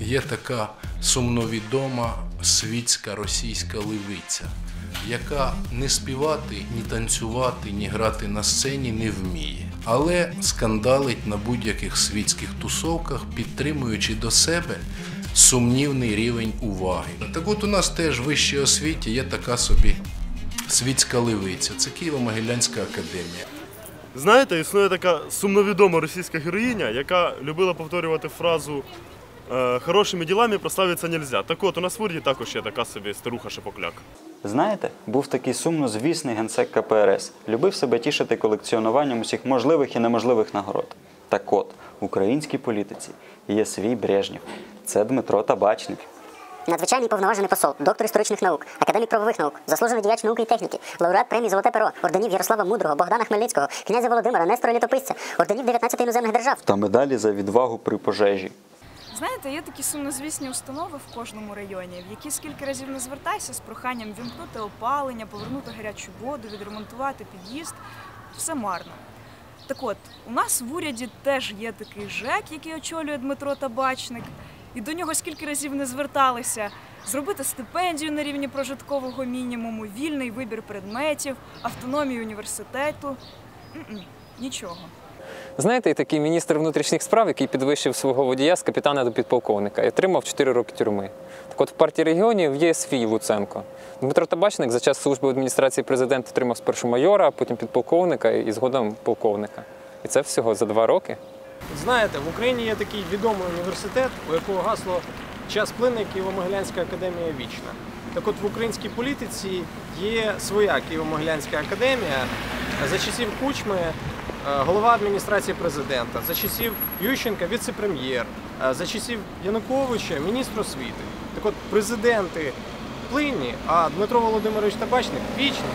є така сумновідома світська російська левиця, яка не співати, ні танцювати, ні грати на сцені не вміє, але скандалить на будь-яких світських тусовках, підтримуючи до себе сумнівний рівень уваги. Так от у нас теж в вищій освіті є така собі світська левиця. Це Києво-Могилянська академія. Знаєте, існує така сумновідома російська героїня, яка любила повторювати фразу хорошими ділами прославитися нельзя. Так от, у нас в уряді також є така собі старуха шепокляк. Знаєте, був такий сумнозвісний генсек КПРС. Любив себе тішити колекціонуванням усіх можливих і неможливих нагород. Так от, в українській політиці є свій Брежнєв. Це Дмитро Табачник. Надзвичайний повноважений посол, доктор історичних наук, академік правових наук, заслужений діяч науки і техніки, лауреат премії Золоте перо, орденів Ярослава Мудрого, Богдана Хмельницького, князя Володимира, Нестора Літописця, орденів 19 іноземних держав. та медалі за відвагу при пожежі. Знаєте, є такі сумнозвісні установи в кожному районі, в які скільки разів не звертайся з проханням вімкнути опалення, повернути гарячу воду, відремонтувати під'їзд, все марно. Так от, у нас в уряді теж є такий ЖЕК, який очолює Дмитро Табачник, і до нього скільки разів не зверталися зробити стипендію на рівні прожиткового мінімуму, вільний вибір предметів, автономію університету. М-м, нічого. Знаєте, і такий міністр внутрішніх справ, який підвищив свого водія з капітана до підполковника і отримав 4 роки тюрми. Так от в партії регіонів є свій Луценко. Дмитро Табачник за час служби адміністрації президента отримав спершу майора, а потім підполковника і згодом полковника. І це всього за два роки. Знаєте, в Україні є такий відомий університет, у якого гасло час плине Києво-Могилянська академія вічна. Так от в українській політиці є своя Києво-Могилянська академія за часів Кучми, голова адміністрації президента, за часів Ющенка віце-прем'єр, е, за часів Януковича міністр освіти. Так от президенти плинні, а Дмитро Володимирович Табачник вічний.